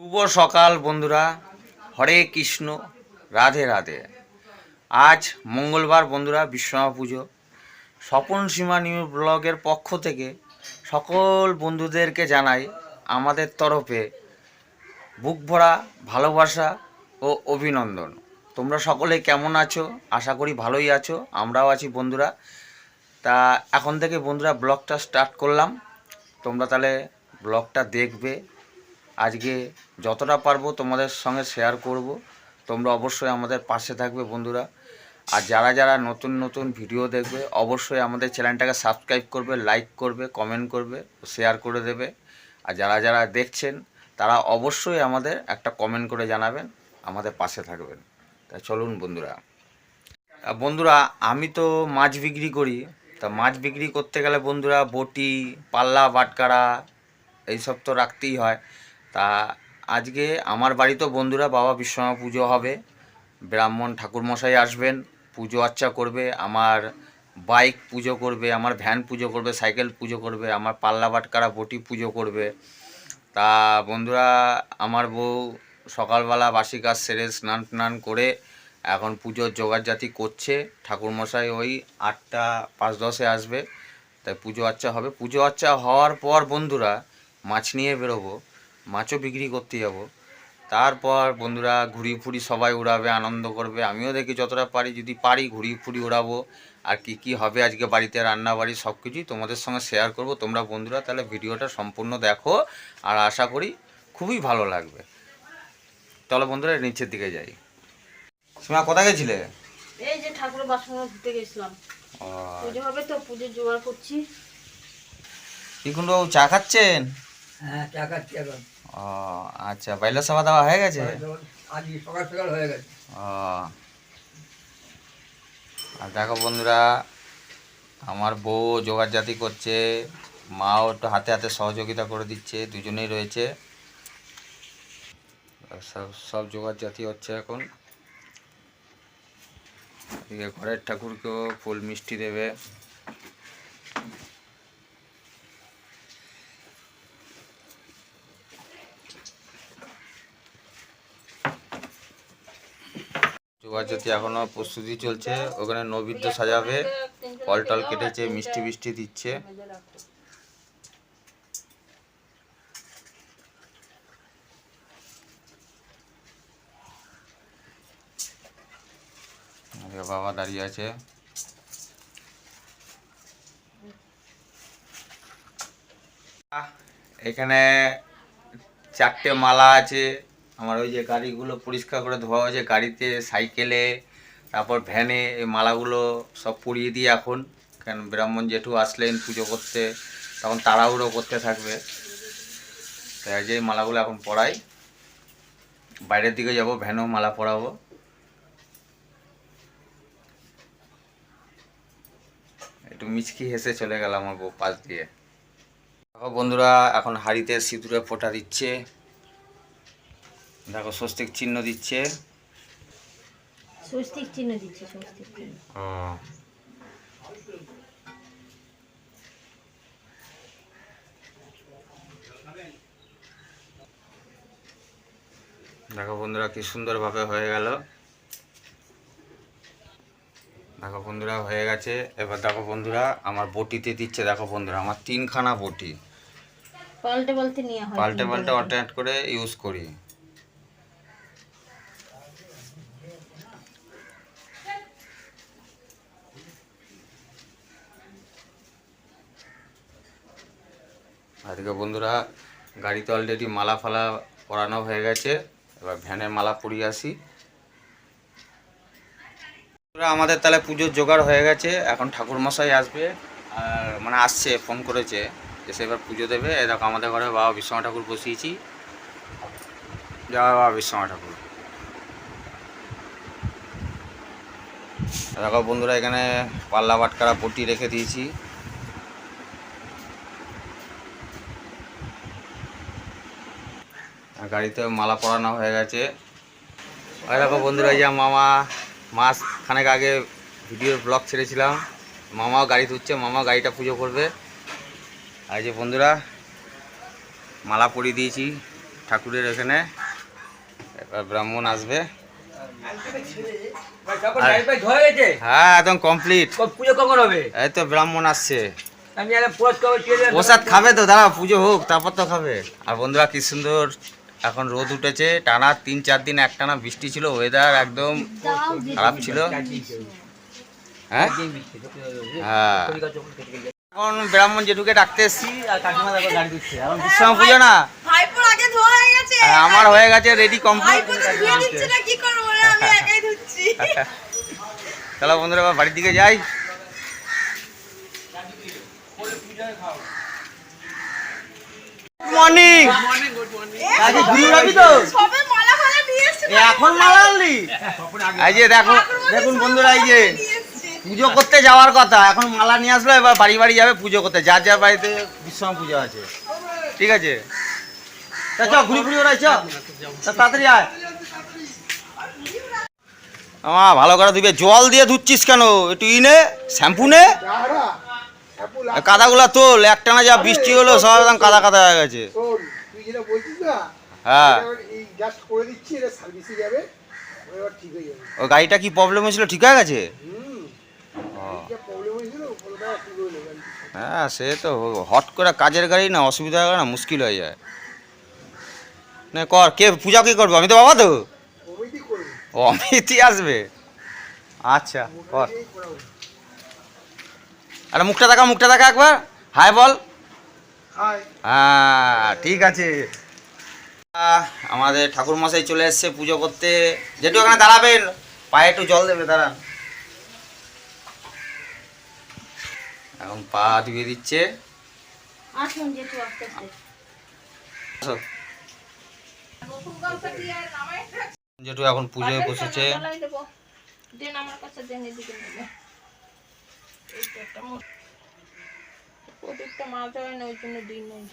শুভ সকাল বন্ধুরা। হরে কৃষ্ণ, রাধে রাধে। আজ মঙ্গলবার বন্ধুরা বিশ্বমা পুজো। স্বপন সীমা নিউ ব্লগের পক্ষ থেকে সকল বন্ধুদেরকে জানাই আমাদের তরফে বুক ভরা ভালোবাসা ও অভিনন্দন। তোমরা সকলে কেমন আছো? আশা করি ভালোই আছো, আমরাও আছি বন্ধুরা। তা এখন থেকে বন্ধুরা, ব্লগটা স্টার্ট করলাম। তোমরা তাহলে ব্লগটা দেখবে আজকে যতটা পারব তোমাদের সঙ্গে শেয়ার করব। তোমরা অবশ্যই আমাদের পাশে থাকবে বন্ধুরা। আর যারা যারা নতুন নতুন ভিডিও দেখবে, অবশ্যই আমাদের চ্যানেলটাকে সাবস্ক্রাইব করবে লাইক করবে কমেন্ট করবে শেয়ার করে দেবে। আর যারা যারা দেখছেন, তারা অবশ্যই আমাদের একটা কমেন্ট করে জানাবেন, আমাদের পাশে থাকবেন। তা চলুন বন্ধুরা। বন্ধুরা, আমি তো মাছ বিক্রি করি। তা মাছ বিক্রি করতে গেলে বন্ধুরা বটি, পাল্লা, বাটকারা, এইসব তো রাখতেই হয়। তা আজকে আমার বাড়িতেও বন্ধুরা বাবা বিশ্বকর্মা পুজো হবে। ব্রাহ্মণ ঠাকুরমশাই আসবেন, পুজো আর্চা করবে, আমার বাইক পুজো করবে, আমার ভ্যান পুজো করবে, সাইকেল পুজো করবে, আমার পাল্লা বাটকারা বটি পুজো করবে। তা বন্ধুরা, আমার বউ সকালবেলা বাসি কাজ সেরে স্নান টান করে এখন পুজোর জোগাড়জাতি করছে। ঠাকুরমশাই ওই আটটা পাঁচ দশে আসবে, তাই পুজো আচ্চা হবে। পুজো আচ্চা হওয়ার পর বন্ধুরা, মাছ নিয়ে বেরোবো। মাছও বিক্রি করতে যাব। তারপর বন্ধুরা ঘুড়ি ফুড়ি সবাই উড়াবে আনন্দ করবে। আমিও দেখি যতটা পারি যদি পারি ঘুড়ি ফুরি উড়াবো। আর কি কি হবে আজকে বাড়িতে রান্না বাড়ি সব কিছুই তোমাদের সঙ্গে শেয়ার করব। তোমরা বন্ধুরা তাহলে ভিডিওটা সম্পূর্ণ দেখো। আর আশা করি খুবই ভালো লাগবে। চলো বন্ধুরা নিচের দিকে যাই। সীমা কোথায় গেছিলে? এই যে ঠাকুরের বাসন ধুতে গেছিলাম। পুজো হবে তো পুজোর জোগাড় করছি। ইকুন বাবু চা খাচ্ছেন? হ্যাঁ টাকা এখন। ও আচ্ছা বাইলা সাবা দেওয়া হয়ে গেছে? আজ সকাল সকাল হয়ে গেছে। ও আর দেখো বন্ধুরা আমার বউ জোগাড়জাতি করছে মাও একটু হাতে হাতে সহযোগিতা করে দিচ্ছে দুজনেই রয়েছে। সব সব সব জোগাড়জাতি হচ্ছে এখন। এদিকে ঘরের ঠাকুরকেও ফুল মিষ্টি দেবে। জোগাড়জাতি এখনও প্রস্তুতি চলছে, ওখানে নৈবেদ্য সাজাবে ফল টল কেটেছে, মিষ্টি মিষ্টি দিচ্ছে। বাবা দাঁড়িয়ে আছে। এখানে চারটে মালা আছে। আমার ওই যে গাড়িগুলো পরিষ্কার করে ধোয়া হয়েছে, গাড়িতে সাইকেলে, তারপর ভ্যানে এই মালাগুলো সব পরিয়ে দিই এখন। কেন ব্রাহ্মণ জেঠু আসলেন পুজো করতে, তখন তাড়াহুড়ো করতে থাকবে। তাই যে মালাগুলো এখন পরাই বাইরের দিকে যাব ভ্যানও মালা পরাবো। একটু মিচকি হেসে চলে গেল আমার পাশ দিয়ে। বন্ধুরা, এখন হাড়িতে সিঁদুরে ফোঁটা দিচ্ছে। দেখো স্বস্তিক চিহ্ন দিচ্ছে। স্বস্তিক চিহ্ন দিচ্ছি স্বস্তিক চিহ্ন। দেখো বন্ধুরা কি সুন্দরভাবে হয়ে গেল। দেখো বন্ধুরা হয়ে গেছে। এবার দেখো বন্ধুরা আমার বটিতে দিচ্ছে দেখো বন্ধুরা আমার তিনখানা বটি। পাল্টে পাল্টে হয়। পাল্টে পাল্টে অল্টারনেট করে ইউজ করি। আজকে বন্ধুরা গাড়িতে অলরেডি মালা ফালা পরানো হয়ে গেছে। এবার ভ্যানে মালা পরিয়ে আসি। আমাদের তাহলে পুজোর জোগাড় হয়ে গেছে। এখন ঠাকুরমশাই আসবে, আর মানে আসছে ফোন করেছে, এসে এবার পুজো দেবে। দেখো, আমাদের ঘরে বাবা বিশ্বমা ঠাকুর বসিয়েছি। জয় বাবা বিশ্বমা ঠাকুর। দেখো বন্ধুরা, এখানে পাল্লা বাটকারা পটি রেখে দিয়েছি। আর গাড়িতে মালা পরানো হয়ে গেছে। ওই দেখো বন্ধুরা যে মামা মাস খানেক আগে ভিডিওর ব্লগ ছেড়েছিলাম। মামাও গাড়ি তুলছে মামা গাড়িটা পুজো করবে। আর যে বন্ধুরা মালা পরিয়ে দিয়েছি ঠাকুরের এখানে। ব্রাহ্মণ আসবে। আর- হয়ে হ্যাঁ একদম কমপ্লিট পুজো কখন হবে? এই তো ব্রাহ্মণ আসছে। আরে প্রসাদ খাবে তো দাঁড়া পুজো হোক তারপর তো খাবে। আর বন্ধুরা কি সুন্দর এখন রোদ উঠেছে টানা তিন চার দিন একটানা বৃষ্টি ছিল ওয়েদার একদম খারাপ ছিল। হ্যাঁ? হ্যাঁ। এখন ব্রাহ্মণ জেঠুকে ডাকতে এসছি। আর কাকিমা দেখো গাড়ি দিচ্ছে এখন বিশ্রাম পুজো না? ভাইপোর আগে ধোয়া হয়ে আমার হয়ে গেছে রেডি কমপ্লিট ভাইপো তো ধুয়ে দিচ্ছে না কি করব বলে? আমি একাই ধুচ্ছি। চলো বন্ধুরা এবার বাড়ির দিকে যাই। মর্নিং আজকে ঘুরে যাবি তো। সবে মালা ফালা নিয়ে এসছে এখন মালা আনলি এই যে দেখো দেখুন বন্ধুরা এই যে পুজো করতে যাওয়ার কথা এখন মালা নিয়ে আসলো এবার বাড়ি বাড়ি যাবে পুজো করতে। যার যার বাড়িতে বিশ্বমা পুজো আছে। ঠিক আছে? তা চ ঘুরি ঘুরি ওরাই চ তাড়াতাড়ি আয়। আমা ভালো করে ধুবে। জল দিয়ে ধুচ্ছিস কেন? একটু ইনে শ্যাম্পু নে। কাদাগুলা তোল একটানা যা বৃষ্টি হলো সব একদম কাদা কাদা হয়ে গেছে। যেটা বলছিস না হ্যাঁ। এই জাস্ট করে দিচ্ছি এটা সার্ভিসে যাবে এবার ঠিক হয়ে যাবে। ও গাড়িটা কি প্রবলেম হয়েছিল? ঠিক হয়ে গেছে? হুম। ও। প্রবলেম হয়েছিল ওটা ঠিক হয়ে হ্যাঁ সে তো হট করে কাজের গাড়ি না অসুবিধা হয় না মুশকিল হয়ে যায়। না কর কে পূজা কে করব? আমি তো বাবা তো? ও অমিতই আসবে? আচ্ছা কর। আরে মুখটা দেখা মুখটা দেখা একবার। হাই বল। হ্যাঁ ঠিক আছে। আমাদের ঠাকুর মশাই চলে এসছে পুজো করতে। যেটু ওখানে দাঁড়াবেন পায়ে একটু জল দেবে দাঁড়ান। এখন পা ধুয়ে দিচ্ছে। আসুন যেটু আস্তে আস্তে আসো। এখন পুজোয় বসেছে। দেন আমার কাছে দেন এদিকে নেবে। একটা মাছ হয় না ওই জন্য দিন নেই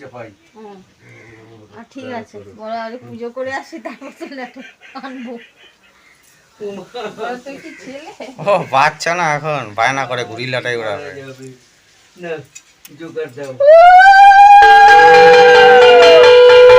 লাটাই এসে পাই আর ঠিক আছে বড় আরে পুজো করে আসি তারপর তো আনব। ও বাচ্চা না এখন বায়না করে ঘুরিলাটাই ওড়াবে না জোগাড় দাও।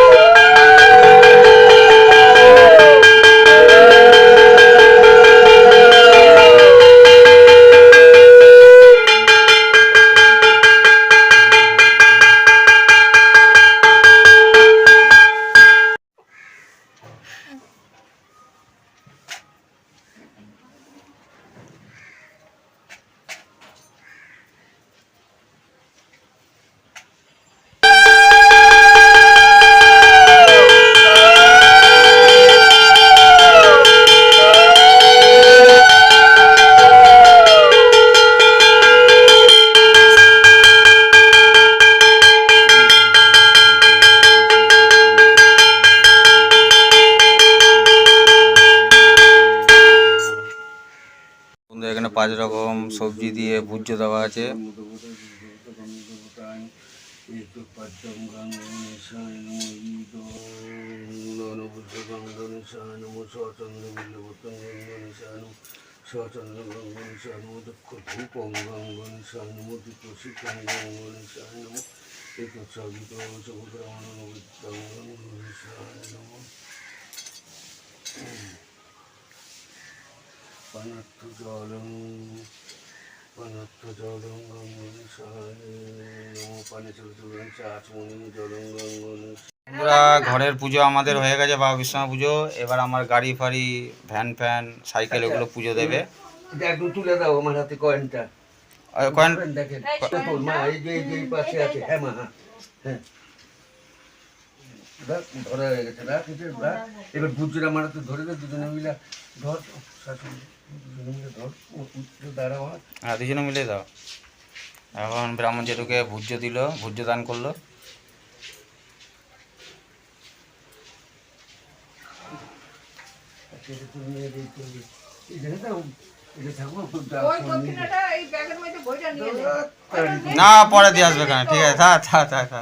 সবজি দিয়ে ভুজ্য দেওয়া আছে। পানাত্ম জলং পানাত্ম জলং গঙ্গনিশানে নমো পানে চল গঙ্গনি ঘরের পুজো আমাদের হয়ে গেছে বাবা বিশ্বনাথ পুজো। এবার আমার গাড়ি ফাড়ি ভ্যান ফ্যান সাইকেল এগুলো পুজো দেবে। একটু তুলে দাও আমার হাতে কয়েনটা কয়েন দেখেন মা এই যে এই পাশে আছে। হ্যাঁ মা হ্যাঁ হ্যাঁ। ধরা হয়ে গেছে রাখ। এবার বুঝরা মারাতে ধরে দে দুজনে মিলে ধর শাশুড়ি। হ্যাঁ দুজনে মিলে দাও। এখন ব্রাহ্মণ জেঠুকে ভূজ্য দিল ভূজ্য দান করল। না পরে দিয়ে আসবে কেন ঠিক আছে থা থা থা থা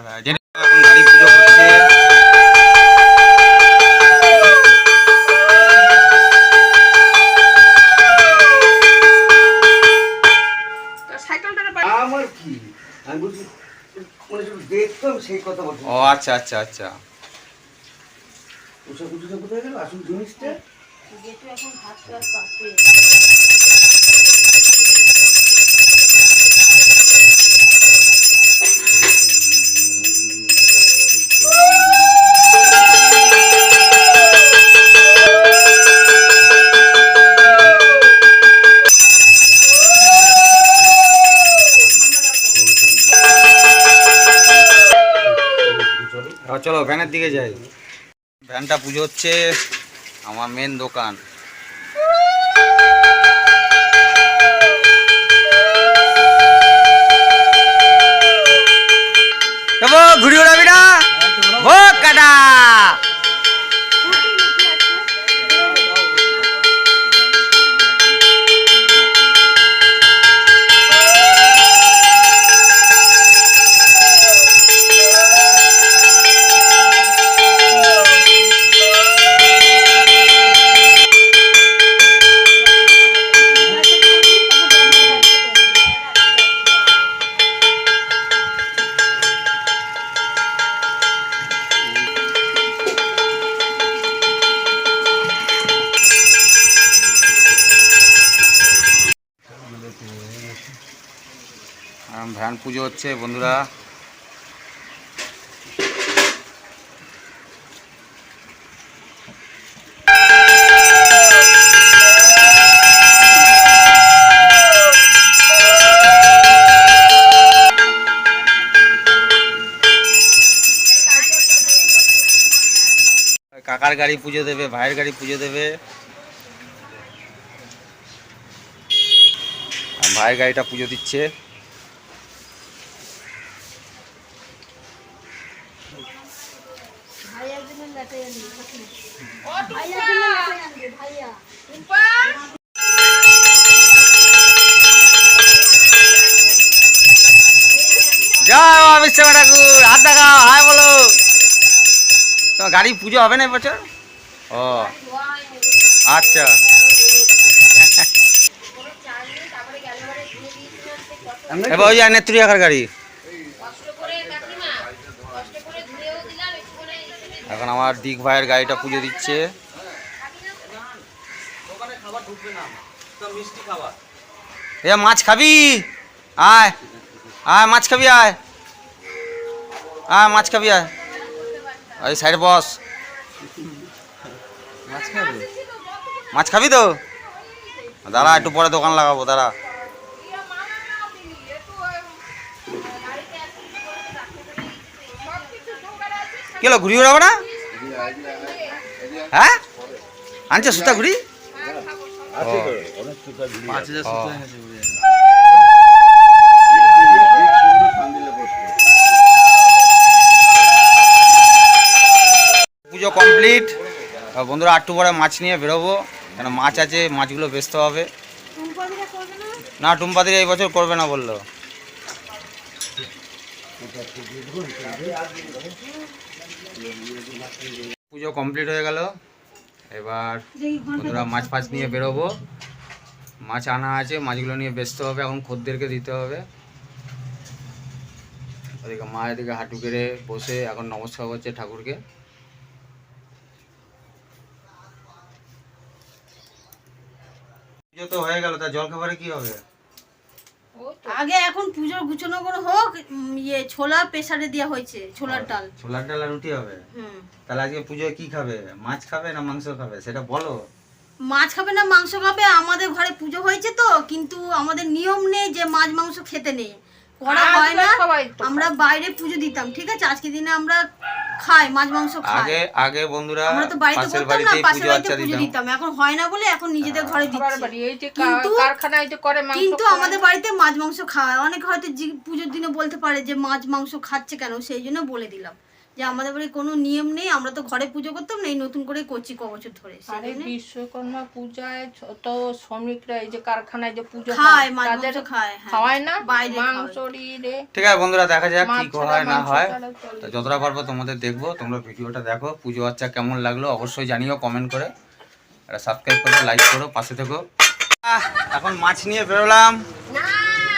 আমি বলছি মানে শুধু দেখতাম সেই কথা বলছি। ও আচ্ছা আচ্ছা আচ্ছা। ওসব কোথায় গেল? আসল জিনিসটা? এবার ভ্যানের যাই ভ্যানটা পুজো হচ্ছে আমার মেন দোকান। ঘুরি ওড়াবি না ও কাটা। পুজো হচ্ছে, বন্ধুরা। কাকার গাড়ি পুজো দেবে, ভাইয়ের গাড়ি পুজো দেবে। ভাইয়ের গাড়িটা পুজো দিচ্ছে জয় বিশ্বকর্মা ঠাকুর হাত দেখাও হাই বলো গাড়ি পুজো হবে না এবছর? ও আচ্ছা। এবার ওই যে নেত্রী আঁকার গাড়ি। এখন আমার দিক ভাইয়ের গাড়িটা পুজো দিচ্ছে। এ, মাছ খাবি? আয় আয়, মাছ খাবি, আয়। আয়, মাছ খাবি, আয়। ওই সাইড বস। মাছ খাবি? মাছ খাবি তো? দাঁড়া একটু পরে দোকান লাগাবো দাঁড়া। কি হলো ঘুরি উড়াবো না? হ্যাঁ? আনছে সুতা ঘুরি ও। ও। পুজো কমপ্লিট বন্ধুরা আটটু পরে মাছ নিয়ে বেরোবো। কেন মাছ আছে, মাছগুলো বেচতে হবে। না টুম্পাদির এই বছর করবে না বলল। পুজো কমপ্লিট হয়ে গেল। এবার বন্ধুরা, মাছ ফাছ নিয়ে বেরোবো। মাছ আনা আছে, মাছগুলো নিয়ে বেচতে হবে। এখন খদ্দেরকে দিতে হবে। ওদিকে মা এদিকে হাঁটু কেড়ে বসে এখন নমস্কার করছে ঠাকুরকে। পুজো তো হয়ে গেল তা জলখাবারে কি হবে? আগে এখন পুজোর গুছানো করে হোক ইয়ে ছোলা প্রেসারে দেওয়া হয়েছে ছোলার ডাল। ছোলার ডাল আর রুটি হবে? হুম। তাহলে আজকে পুজোয় কি খাবে? মাছ খাবে না মাংস খাবে? সেটা বলো। মাছ খাবে না মাংস খাবে আমাদের ঘরে পুজো হয়েছে তো কিন্তু আমাদের নিয়ম নেই যে মাছ মাংস খেতে নেই। করা হয় না আমরা বাইরে পুজো দিতাম ঠিক আছে? আজকে দিনে আমরা খাই মাছ মাংস খাই। আগে আগে বন্ধুরা আমরা তো বাড়িতে করতাম না পাশের পুজো বাড়িতে আচ্ছা পুজো দিতাম। এখন হয় না বলে এখন নিজেদের ঘরে সবার দিচ্ছি। কিন্তু- কারখানায় যে করে মাংস কিন্তু আমাদের বাড়িতে মাছ মাংস খাওয়া অনেকে হয়তো পুজোর দিনে বলতে পারে যে মাছ মাংস খাচ্ছে কেন? সেই জন্য বলে দিলাম। যে আমাদের বাড়ি কোনো নিয়ম নেই আমরা তো ঘরে পুজো করতাম না এই নতুন করে করছি ক বছর ধরে। আরে বিশ্বকর্মা পূজায় ছোট শ্রমিকরা এই যে কারখানায় যে পুজো খায়, মাছ তাদের খায়, হ্যাঁ। খাওয়ায় না? বাইরে মাংস রে ঠিক আছে বন্ধুরা দেখা যাক কি হয় না হয়। তো যতটা পারব তোমাদের দেখব তোমরা ভিডিওটা দেখো পুজো বাচ্চা কেমন লাগল অবশ্যই জানিও কমেন্ট করে। একটা সাবস্ক্রাইব করো লাইক করো পাশে থেকো। আহ, এখন মাছ নিয়ে বেরোলাম।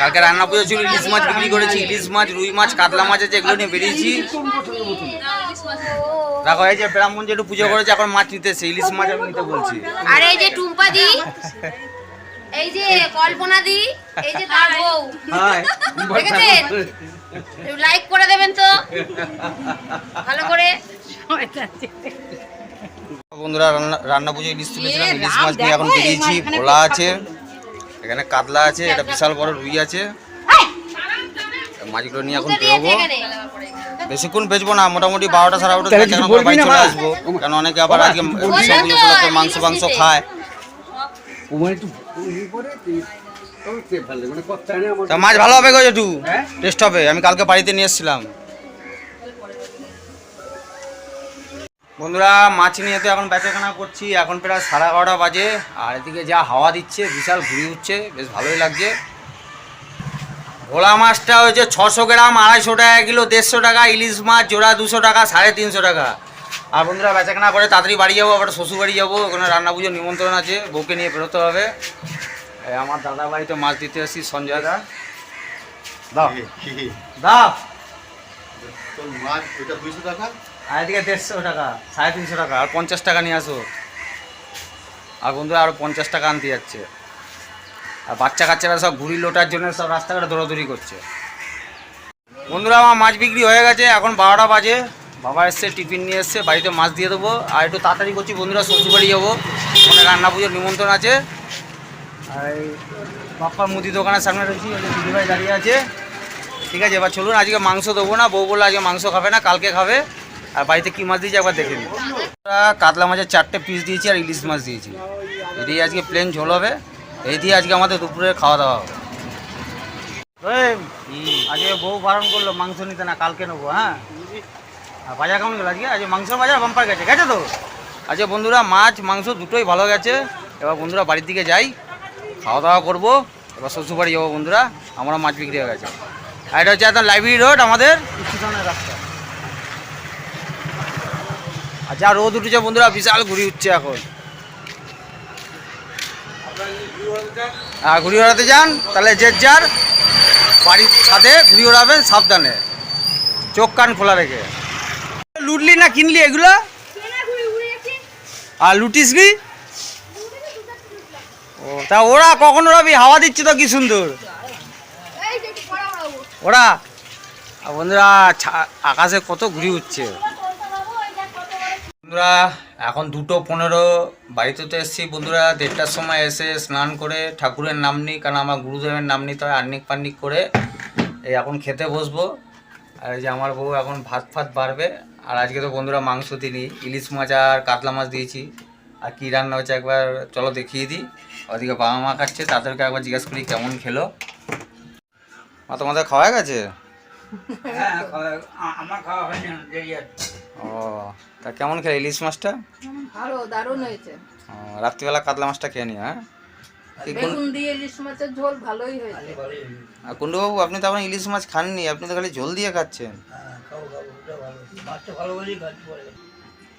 কালকে রান্না পুজো ছিল ইলিশ মাছ বিক্রি করেছি ইলিশ মাছ রুই মাছ কাতলা মাছ আছে এগুলো নিয়ে বেরিয়েছি। দেখো এই যে ব্রাহ্মণ যেটু পুজো করেছে এখন মাছ নিতে নিতেছে ইলিশ মাছ আমি নিতে বলছি। আর এই যে টুম্পা দি এই যে কল্পনা দি এই যে তার বউ। হাই। দেখেছেন? লাইক করে দেবেন তো। ভালো করে। বন্ধুরা রান্না রান্না পুজো ইলিশ তুলেছিলাম ইলিশ মাছ নিয়ে এখন বেরিয়েছি ভোলা আছে। এখানে কাতলা আছে এটা বিশাল বড় রুই আছে। মাছগুলো নিয়ে এখন বেরোবো। বেশিক্ষণ বেচবো না মোটামুটি বারোটা সাড়ে বারোটা বাড়ি চলে আসব। কারণ অনেকে আবার আজকে মাংস মাংস খায়। মানে মাছ ভালো হবে গো একটু টেস্ট হবে। আমি কালকে বাড়িতে নিয়ে এসেছিলাম। বন্ধুরা মাছ নিয়ে তো এখন বেচাকেনা করছি। এখন প্রায় সাড়ে এগারোটা বাজে আর এদিকে যা হাওয়া দিচ্ছে বিশাল ঘুরি উঠছে বেশ ভালোই লাগছে। ভোলা মাছটা হয়েছে ছশো গ্রাম আড়াইশো টাকা কিলো দেড়শো টাকা ইলিশ মাছ জোড়া দুশো টাকা সাড়ে তিনশো টাকা। আর বন্ধুরা বেচাকেনা করে তাড়াতাড়ি বাড়ি যাব আবার শ্বশুর বাড়ি যাব ওখানে রান্না পুজোর নিমন্ত্রণ আছে বউকে নিয়ে বেরোতে হবে। আমার দাদা বাড়িতে মাছ দিতে এসেছি সঞ্জয় দা। দাও। দাও। মাছ এটা দুইশো টাকা? আর এদিকে দেড়শো টাকা, সাড়ে তিনশো টাকা, আর পঞ্চাশ টাকা নিয়ে আসো। আর বন্ধুরা আরও পঞ্চাশ টাকা আনতে যাচ্ছে। আর বাচ্চা কাচ্চারা সব ঘুড়ি লোটার জন্য সব রাস্তাঘাটে দৌড়াদৌড়ি করছে। বন্ধুরা, আমার মাছ বিক্রি হয়ে গেছে, এখন বারোটা বাজে। বাবা এসছে, টিফিন নিয়ে এসছে, বাড়িতে মাছ দিয়ে দেবো। আর একটু তাড়াতাড়ি করছি, বন্ধুরা শ্বশুর বাড়ি যাব। ওখানে রান্না পুজোর নিমন্ত্রণ আছে। আর বাপ্পার মুদি দোকানের সামনে রয়েছি দিদিভাই দাঁড়িয়ে আছে। ঠিক আছে, এবার চলুন, আজকে মাংস দেবো না, বউ বলল আজকে মাংস খাবে না, কালকে খাবে। আর বাড়িতে কী মাছ দিয়েছি একবার দেখে নিই কাতলা মাছের চারটে পিস দিয়েছি আর ইলিশ মাছ দিয়েছি। দিয়ে আজকে প্লেন ঝোল হবে। এই দিয়ে আজকে আমাদের দুপুরে খাওয়া দাওয়া হবে। আজকে বউ বারণ করল মাংস নিতে না কালকে নেব হ্যাঁ? আর বাজার কেমন গেল আজকে? আজকে মাংসের বাজার বাম্পার গেছে গেছে তো? আজকে বন্ধুরা মাছ মাংস দুটোই ভালো গেছে। এবার বন্ধুরা বাড়ির দিকে যাই খাওয়া দাওয়া করব। এবার শ্বশুর বাড়ি যাব বন্ধুরা আমরা মাছ বিক্রি হয়ে গেছে। আর এটা হচ্ছে একদম লাইব্রেরি রোড আমাদের। রাস্তা। আর যা রোদ উঠেছে বন্ধুরা, বিশাল ঘুরি উঠছে এখন। হ্যাঁ ঘুরি ওড়াতে যান, তাহলে যে যার বাড়ির ছাদে ঘুরি ওড়াবেন সাবধানে। চোখ কান খোলা রেখে। লুটলি না কিনলি এগুলো? আর লুটিস কি? ও, তা ওরা কখন ওড়াবি? হাওয়া দিচ্ছে তো কি সুন্দর। ওরা। বন্ধুরা আকাশে কত ঘুরি উঠছে। বন্ধুরা এখন দুটো পনেরো বাড়িতে তো এসেছি বন্ধুরা দেড়টার সময় এসে স্নান করে ঠাকুরের নাম নিই কারণ আমার গুরুদেবের নাম নিতে হয় আর্নিক পান্নিক করে। এই এখন খেতে বসবো আর এই যে আমার বউ এখন ভাত ফাত বাড়বে আর আজকে তো বন্ধুরা মাংস দিনই ইলিশ মাছ আর কাতলা মাছ দিয়েছি। আর কী রান্না হচ্ছে একবার চলো দেখিয়ে দিই ওদিকে বাবা মা খাচ্ছে তাদেরকে একবার জিজ্ঞেস করি কেমন খেলো। মা তোমাদের খাওয়া হয়ে গেছে? ও। তা কেমন খেলে ইলিশ মাছটা? ভালো দারুণ হয়েছে। রাত্রিবেলা কাতলা মাছটা খেয়ে নি হ্যাঁ? বেগুন দিয়ে ইলিশ মাছের ঝোল ভালোই হয়েছে। আর কুণ্ডুবাবু আপনি তো এখন ইলিশ মাছ খাননি আপনি তো খালি ঝোল দিয়ে খাচ্ছেন।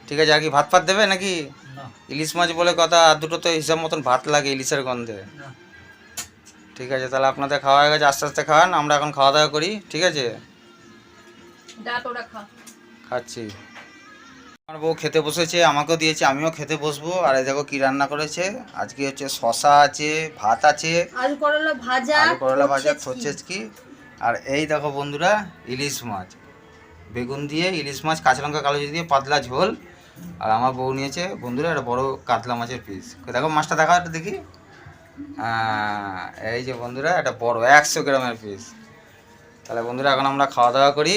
ঠিক আছে আর কি ভাত ফাত দেবে নাকি? ইলিশ মাছ বলে কথা আর দুটো তো হিসাব মতন ভাত লাগে ইলিশের গন্ধে। ঠিক আছে তাহলে আপনাদের খাওয়া হয়ে গেছে আস্তে আস্তে খান আমরা এখন খাওয়া দাওয়া করি ঠিক আছে? খাচ্ছি। আমার বউ খেতে বসেছে আমাকেও দিয়েছে আমিও খেতে বসবো। আর এই দেখো কি রান্না করেছে। আজকে হচ্ছে শশা আছে ভাত আছে আলু করলা ভাজা আলু করলা ভাজা কি আর এই দেখো বন্ধুরা ইলিশ মাছ। বেগুন দিয়ে ইলিশ মাছ কাঁচা লঙ্কা কালো দিয়ে পাতলা ঝোল। আর আমার বউ নিয়েছে বন্ধুরা একটা বড় কাতলা মাছের পিস। দেখো মাছটা দেখা। দেখি এই যে বন্ধুরা একটা বড় একশো গ্রামের পিস। তাহলে বন্ধুরা, এখন আমরা খাওয়া দাওয়া করি।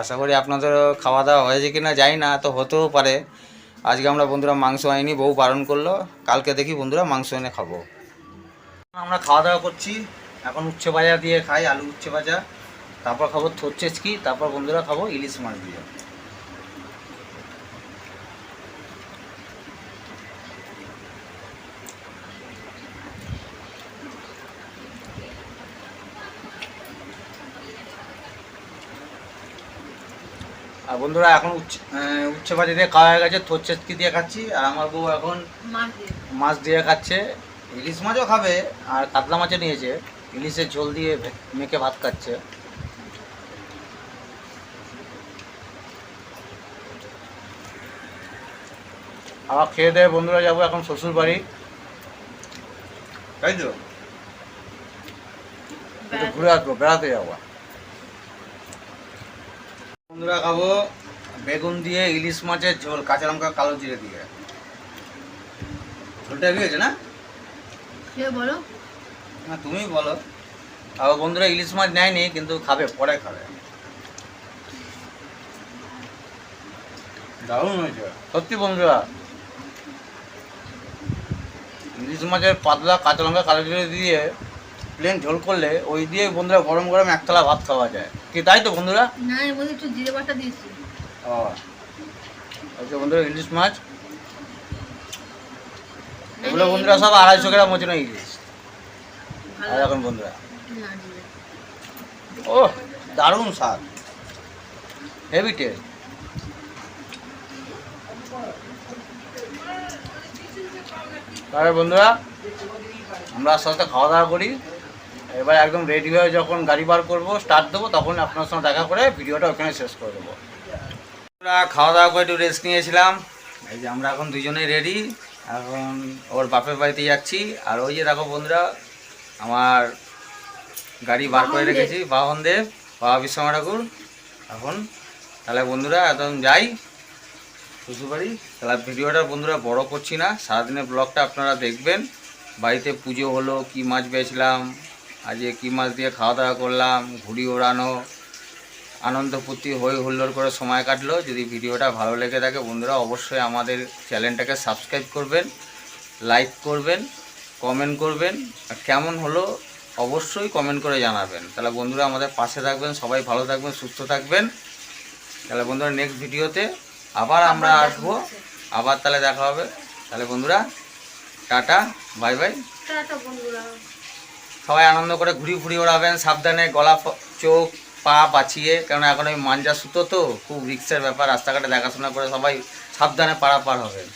আশা করি আপনাদেরও খাওয়া দাওয়া হয়েছে কি না যাই না, তো হতেও পারে। আজকে আমরা বন্ধুরা মাংস আইনি, বউ বারণ করল। কালকে দেখি বন্ধুরা মাংস এনে খাব। আমরা খাওয়া দাওয়া করছি। এখন উচ্ছে ভাজা দিয়ে খাই, আলু উচ্ছে ভাজা। তারপর খাব থরচেচকি, তারপর বন্ধুরা খাব ইলিশ মাছ দিয়ে। আর বন্ধুরা এখন উচ্ছে উচ্ছে ভাজি দিয়ে খাওয়া হয়ে গেছে থোর চেটকি দিয়ে খাচ্ছি আর আমার বউ এখন মাছ দিয়ে। খাচ্ছে। ইলিশ মাছও খাবে আর কাতলা মাছও নিয়েছে। ইলিশের ঝোল দিয়ে মেখে ভাত খাচ্ছে। আবার খেয়ে দেয়ে বন্ধুরা যাব এখন শ্বশুর বাড়ি। তাই তো? ঘুরে আসব বেড়াতে যাব। বন্ধুরা খাব বেগুন দিয়ে ইলিশ মাছের ঝোল কাঁচা লঙ্কা কালো জিরে দিয়ে। ঝোলটা গিয়েছে না? বলো? না তুমি বলো। আবার বন্ধুরা ইলিশ মাছ নেয়নি কিন্তু খাবে পরে খাবে। দারুণ হয়েছে। সত্যি বন্ধুরা। ইলিশ মাছের পাতলা কাঁচা লঙ্কা কালো জিরে দিয়ে প্লেন ঝোল করলে ওই দিয়ে বন্ধুরা গরম গরম একতলা ভাত খাওয়া যায়। কি তাই তো বন্ধুরা? না এর মধ্যে একটু জিরে বাটা দিয়েছি। ও আচ্ছা বন্ধুরা ইলিশ মাছ? এগুলো বন্ধুরা সব আড়াইশো গ্রাম ওজন ইলিশ। আর এখন বন্ধুরা। ও দারুণ স্বাদ। হেভি টেস্ট তাহলে বন্ধুরা আমরা আস্তে আস্তে খাওয়া দাওয়া করি। এবার একদম রেডি হয়ে যখন গাড়ি বার করব স্টার্ট দেবো তখন আপনার সঙ্গে দেখা করে ভিডিওটা ওখানে শেষ করে দেবো। আমরা খাওয়া দাওয়া করে একটু রেস্ট নিয়েছিলাম। এই যে আমরা এখন দুজনেই রেডি এখন ওর বাপের বাড়িতে যাচ্ছি। আর ওই যে দেখো বন্ধুরা আমার গাড়ি বার করে রেখেছি বাহনদেব বাবা বিশ্বমা ঠাকুর। এখন তাহলে বন্ধুরা একদম যাই। শ্বশুরবাড়ি। তাহলে ভিডিওটা বন্ধুরা বড় করছি না। সারাদিনের ব্লগটা আপনারা দেখবেন। বাড়িতে পুজো হলো কি মাছ বেচলাম আজকে কি মাছ দিয়ে খাওয়া দাওয়া করলাম ঘুড়ি ওড়ানো আনন্দ ফুর্তি হই হুল্লোড় করে সময় কাটলো। যদি ভিডিওটা ভালো লেগে থাকে বন্ধুরা অবশ্যই আমাদের চ্যানেলটাকে সাবস্ক্রাইব করবেন লাইক করবেন কমেন্ট করবেন। আর কেমন হলো অবশ্যই কমেন্ট করে জানাবেন। তাহলে বন্ধুরা আমাদের পাশে থাকবেন সবাই ভালো থাকবেন সুস্থ থাকবেন। তাহলে বন্ধুরা নেক্সট ভিডিওতে আবার আমরা আসব। আবার তাহলে দেখা হবে। তাহলে বন্ধুরা টাটা বাই বাই। টাটা বন্ধুরা। সবাই আনন্দ করে ঘুরি ঘুরি ওড়াবেন, সাবধানে গলা চোখ, পা বাঁচিয়ে কারণ এখন ওই মাঞ্জা সুতো তো, খুব রিক্সের ব্যাপার, রাস্তাঘাটে দেখাশোনা করে সবাই সাবধানে পারাপার হবেন।